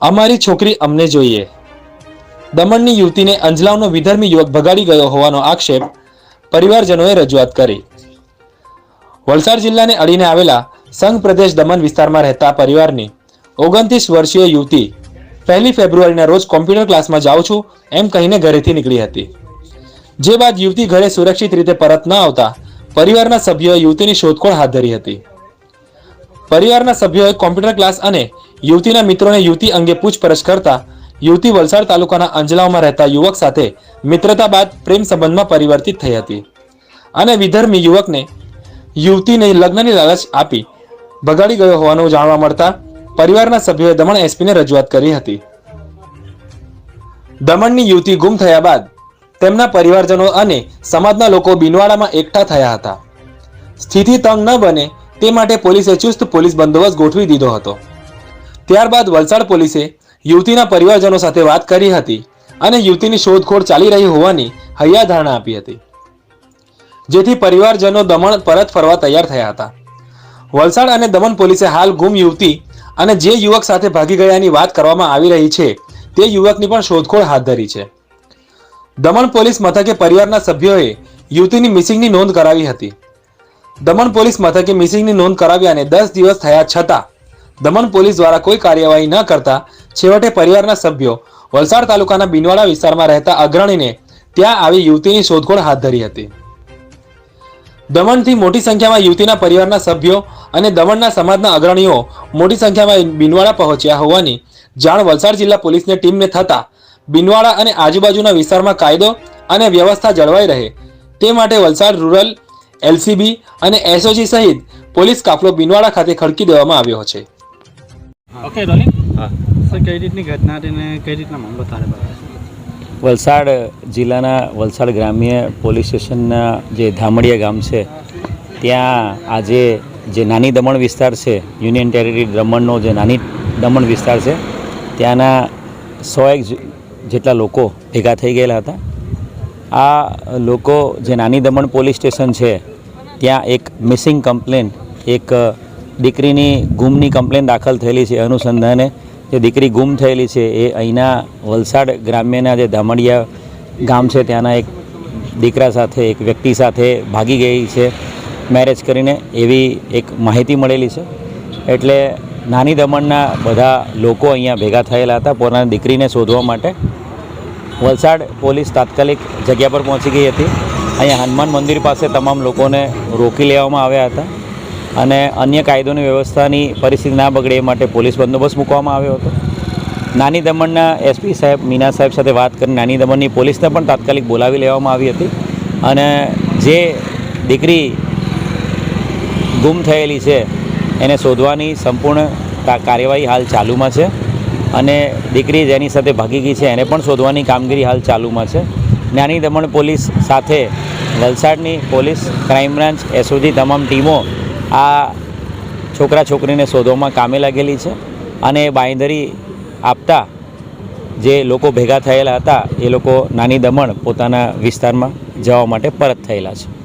અમારી છોકરી અમને જોઈએ. દમણની યુવતીને અંજલાવનો વિધર્મી યુવક ભગાડી ગયો હોવાનો આક્ષેપ પરિવારજનોએ રજૂઆત કરી. વલસાડ જિલ્લાને અડીને આવેલા સંઘ પ્રદેશ દમણ વિસ્તારમાં રહેતા પરિવારની ઓગણત્રીસ વર્ષીય યુવતી પહેલી ફેબ્રુઆરીના રોજ કોમ્પ્યુટર ક્લાસમાં જાઉં છું એમ કહીને ઘરેથી નીકળી હતી. જે બાદ યુવતી ઘરે સુરક્ષિત રીતે પરત ન આવતા પરિવારના સભ્યોએ યુવતીની શોધખોળ હાથ ધરી હતી. પરિવારના સભ્યોએ કોમ્પ્યુટર ક્લાસ અને યુવતીના મિત્રોને યુવતી અંગે પૂછપરછ કરતા યુવતી વલસાડ તાલુકાના અંજલાવમાં રહેતા યુવક સાથે મિત્રતા બાદ પ્રેમ સંબંધમાં પરિવર્તિત થઈ હતી. અને વિધર્મી યુવકને યુવતીને લગ્નની લાલચ આપી ભગાડી ગયો હોવાનું જાણવા મળતા પરિવારના સભ્યોએ દમણ એસપીને રજૂઆત કરી હતી. દમણની યુવતી ગુમ થયા બાદ તેમના પરિવારજનો અને સમાજના લોકો બિનવાડામાં એકઠા થયા હતા. સ્થિતિ તંગ ન બને તે માટે પોલીસે ચુસ્ત પોલીસ બંદોબસ્ત ગોઠવી દીધો હતો. ત્યારબાદ વલસાડ પોલીસે યુવતીના પરિવારજનો સાથે વાત કરી હતી અને યુવતીની શોધખોળ ચાલી રહી હોવાની હૈયાધારણા આપી હતી. જેથી પરિવારજનો દમણ પરત ફરવા તૈયાર થયા હતા. વલસાડ અને દમણ પોલીસે હાલ ગુમ યુવતી અને જે યુવક સાથે ભાગી ગયાની વાત કરવામાં આવી રહી છે, તે યુવકની પણ શોધખોળ હાથ ધરી છે. દમણ પોલીસ મથકે પરિવારના સભ્યોએ યુવતીની મિસિંગની નોંધ કરાવી હતી. દમણ પોલીસ મથકે મિસિંગની નોંધ કરાવી અને દસ દિવસ થયા છતાં દમણ પોલીસ દ્વારા કોઈ કાર્યવાહી ન કરતા છેવટે પરિવારના સભ્યો વલસાડ તાલુકાના બિનવાડા વિસ્તારમાં રહેતા અગ્રણીને ત્યાં આવી યુવતીની શોધખોળ હાથ ધરી હતી. દમણથી મોટી સંખ્યામાં યુવતીના પરિવારના સભ્યો અને દમણના સમાજના અગ્રણીઓ મોટી સંખ્યામાં બિનવાડા પહોંચ્યા હોવાની જાણ વલસાડ જિલ્લા પોલીસની ટીમને થતા બિનવાડા અને આજુબાજુના વિસ્તારમાં કાયદો અને વ્યવસ્થા જળવાઈ રહે તે માટે વલસાડ રૂરલ, એલસીબી અને એસઓજી સહિત પોલીસ કાફલો બિનવાડા ખાતે ખડકી દેવામાં આવ્યો છે. ઓકે રોલિંગ હા. સર કઈ રીતની ઘટના હતી ને કઈ રીતના મામલો તારે વલસાડ જિલ્લાના વલસાડ ગ્રામ્ય પોલીસ સ્ટેશનના જે ધામડિયા ગામ છે ત્યાં આજે જે નાની દમણ વિસ્તાર છે યુનિયન ટેરિટરી દમણનો જે નાની દમણ વિસ્તાર છે ત્યાંના સો એક જેટલા લોકો ભેગા થઈ ગયેલા હતા. આ લોકો જે નાની દમણ પોલીસ સ્ટેશન છે ત્યાં એક મિસિંગ કમ્પ્લેન એક દીકરીની ગુમની કમ્પ્લેન દાખલ થયેલી છે, અનુસંધાને જે દીકરી ગુમ થયેલી છે, એ અહીંના વલસાડ ગ્રામ્યના જે ધામડિયા ગામ છે, ત્યાંના એક દીકરા સાથે, એક વ્યક્તિ સાથે ભાગી ગઈ છે. મેરેજ કરીને એવી એક માહિતી મળેલી છે. એટલે નાની દમણના બધા લોકો અહીંયા ભેગા થયેલા હતા, પોતાની દીકરીને શોધવા માટે. વલસાડ પોલીસ તાત્કાલિક જગ્યા પર પહોંચી ગઈ હતી. અહીંયા હનુમાન મંદિર પાસે તમામ લોકોને રોકી લેવામાં આવ્યા હતા. અને અન્ય કાયદોની વ્યવસ્થાની પરિસ્થિતિ ના બગડે એ માટે પોલીસ બંદોબસ્ત મૂકવામાં આવ્યો હતો. નાની દમણના એસપી સાહેબ, મીના સાહેબ સાથે વાત કરી નાની દમણની પોલીસને પણ તાત્કાલિક બોલાવી લેવામાં આવી હતી. અને જે દીકરી ગુમ થયેલી છે, એને શોધવાની સંપૂર્ણ કાર્યવાહી હાલ ચાલુમાં છે. અને દીકરી જેની સાથે ભાગી ગઈ છે, એને પણ શોધવાની કામગીરી હાલ ચાલુમાં છે. નાની દમણ પોલીસ સાથે વલસાડની પોલીસ ક્રાઇમ બ્રાન્ચ એસઓજી તમામ ટીમો આ છોકરા છોકરીને શોધવામાં કામે લાગેલી છે અને એ બાંયધરી આપતા જે લોકો ભેગા થયેલા હતા એ લોકો નાની દમણ પોતાના વિસ્તારમાં જવા માટે પરત થયેલા છે.